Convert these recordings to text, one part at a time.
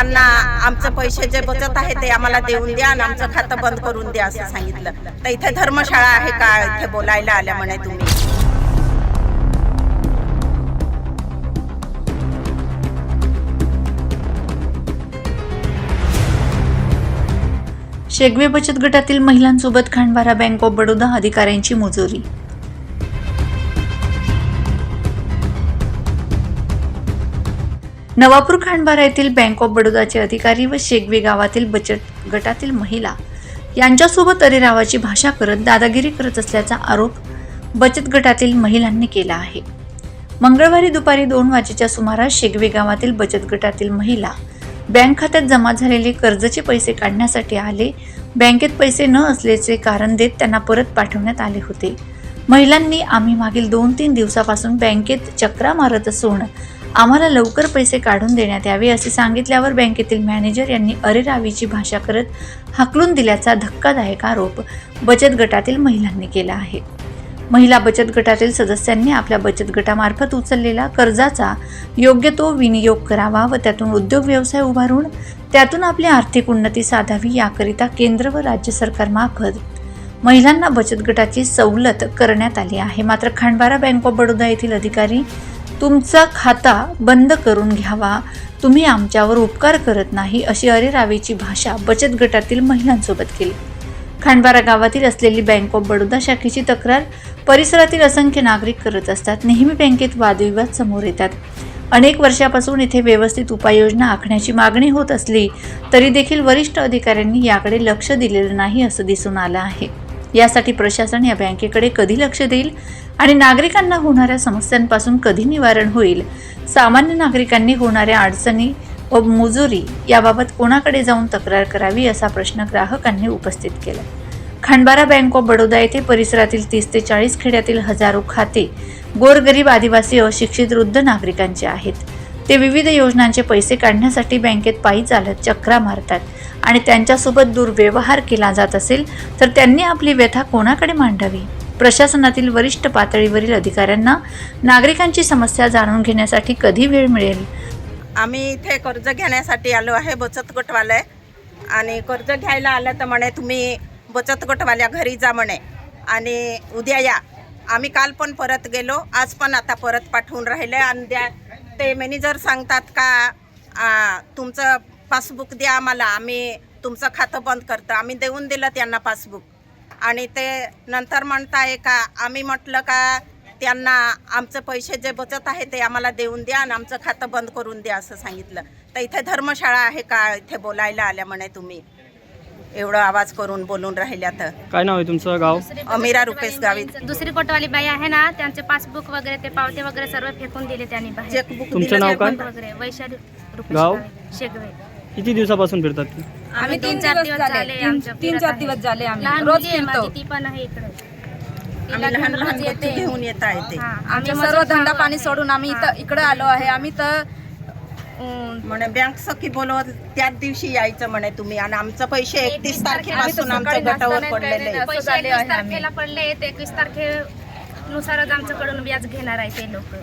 त्यांना आमचं पैसे जे बचत आहे ते आम्हाला देऊन द्या आणि आमचं खातं बंद करून द्या असं सांगितलं. तर इथे धर्मशाळा आहे का इथे बोलायला आल्या म्हणे तुम्ही? शेगवे बचत गटातील महिलांसोबत खांडबारा बँक ऑफ बडोदा अधिकाऱ्यांची मुजोरी. नवापूर खांडबारा येथील बँक ऑफ बडोदाचे अधिकारी व शेगवे गावातील बचत गटातील महिला यांच्यासोबत अरेरावाची भाषा करत दादागिरी करत असल्याचा आरोप बचत गटातील महिलांनी केला आहे. मंगळवारी दुपारी दोन वाजेच्या सुमारास शेगवे गावातील बचत गटातील महिला बँक खात्यात जमा झालेले कर्जाचे पैसे काढण्यासाठी आले. बँकेत पैसे न असल्याचे कारण देत त्यांना परत पाठवण्यात आले होते. महिलांनी आम्ही मागील दोन तीन दिवसापासून बँकेत चक्रा मारत असून आम्हाला लवकर पैसे काढून देण्यात यावे असे सांगितल्यावर बँकेतील मॅनेजर यांनी अरेरावीची भाषा करत हाकलून दिल्याचा धक्कादायक आरोप बचत गटातील महिलांनी केला आहे. महिला बचत गटातील सदस्यांनी आपल्या बचत गटामार्फत उचललेला कर्जाचा योग्य तो विनियोग करावा व त्यातून उद्योग व्यवसाय उभारून त्यातून आपली आर्थिक उन्नती साधावी याकरिता केंद्र व राज्य सरकारमार्फत महिलांना बचत गटाची सवलत करण्यात आली आहे. मात्र खांडबारा बँक ऑफ बडोदा येथील अधिकारी तुमचा खाता बंद करून घ्यावा. तुम्ही आमच्यावर उपकार करत नाही अशी अरेरावीची भाषा बचत गटातील महिलांसोबत केली. खांडबारा गावातील असलेली बँक ऑफ बडोदा शाखेची तक्रार परिसरातील असंख्य नागरिक करत असतात नेहमी बँकेत वादविवाद समोर येतात. अनेक वर्षापासून इथे व्यवस्थित उपाययोजना आखण्याची मागणी होत असली तरी देखील वरिष्ठ अधिकाऱ्यांनी याकडे लक्ष दिलेलं नाही असं दिसून आलं आहे. यासाठी प्रशासन या बँकेकडे कधी लक्ष देईल? आणि नागरिकांना होणाऱ्या समस्यांपासून कधी निवारण होईल? सामान्य नागरिकांनी होणाऱ्या अडचणी व मुजुरी याबाबत कोणाकडे जाऊन तक्रार करावी असा प्रश्न ग्राहकांनी उपस्थित केला. खांडबारा बँक ऑफ बडोदा येथे परिसरातील तीस ते चाळीस खेड्यातील हजारो खाते गोरगरीब आदिवासी अशिक्षित वृद्ध नागरिकांचे आहेत. ते विविध योजनांचे पैसे काढण्यासाठी बँकेत पायी चालत चक्रा मारतात आणि त्यांच्यासोबत दुर्व्यवहार केला जात असेल तर त्यांनी आपली व्यथा कोणाकडे मांडावी? प्रशासनातील वरिष्ठ पातळीवरील अधिकाऱ्यांना नागरिकांची समस्या जाणून घेण्यासाठी कधी वेळ मिळेल? आम्ही इथे कर्ज घेण्यासाठी आलो आहे बचत गटवाले. आणि कर्ज घ्यायला आलं तर म्हणे तुम्ही बचत गटवाल्या घरी जा म्हणे. आणि उद्या या. आम्ही काल पण परत गेलो आज पण आता परत पाठवून राहिले. आणि द्या ते मॅनेजर सांगतात का तुमचं पासबुक द्या आम्हाला आम्ही तुमचं खातं बंद करतो. आम्ही देऊन दिलं त्यांना पासबुक. आणि ते नंतर म्हणताय का आम्ही म्हटलं का त्यांना आमचं पैसे जे बचत आहे ते आम्हाला देऊन द्या आणि आमचं खातं बंद करून द्या असं सांगितलं. तर इथे धर्मशाळा आहे का इथे बोलायला आल्या म्हणे तुम्ही? एवढं आवाज करून बोलून राहिल्या तर. काय नाव आहे तुमचं गाव? अमिरा रुपेश गावी दुसरी कोटवाली बाई आहे ना त्यांचे पासबुक वगैरे ते पावते वगैरे सर्व फेकून दिले त्यांनी बाहेर. चेकबुक तुमचं दिलं नाव काय? वगैरे वैशाली रुपेश गाव? गावे, शेगवे. किती दिवसापासून फिरतात ते? आम्ही तीन चार दिवस झाले तीन आमच्या तीन फिरत चार. दिवस झाले आम्ही लहान रोज मुलगी आहे फिरतो माझी ती पण आहे इकडे आम्ही लहान लहान रोज गोष्टी येते. घेऊन येता येते हा, आमचे आमचे सर्व धंदा पाणी. सोडून आम्ही हा. इथं इकडे आलो आहे आम्ही तर अं, म्हणे बँक सखी बोलवत त्याच दिवशी यायचं म्हणे तुम्ही आणि आमचं पैसे एकतीस तारखेपासून आमच्या गटावर पडलेले आहे. पैसे एकवीस. तारखेला पडले ते एकवीस तारखेनुसारच आमच्याकडून व्याज घेणार आहे ते लोक.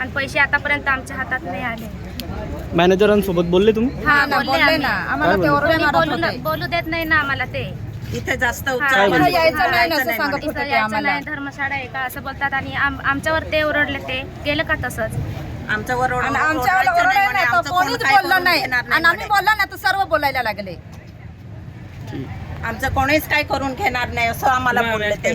आणि पैसे आतापर्यंत आमच्या हातात नाही आले. मॅनेजरांसोबत बोलले तुम्ही? हा ना बोलले बोलले आम्ही. ना. आम्हाला काय ते बोलले? कोणी बोलू होते. बोलू देत नाही ना आम्हाला ते. इथे जास्त उपचार काय आम्हाला बोलले? यायचं नाही ना असं नाही सांगत म्हणे. इथं होते ते यायचं आम्हाला. नाही धर्मशाळा आहे का असं बोलतात आणि आम- आमच्यावर ते ओरडले ते. गेलं का तसंच? आणि आमच्यावर ओरडायचं नाही म्हणे, नाही तर आमचं कोण कोणीच काय बोललं करून नाही. घेणार आणि आम्ही म्हणे. बोललो ना तर सर्व बोलायला लागले. आमचं कोणीच काय करून घेणार नाही असं आम्हाला बोलले ते.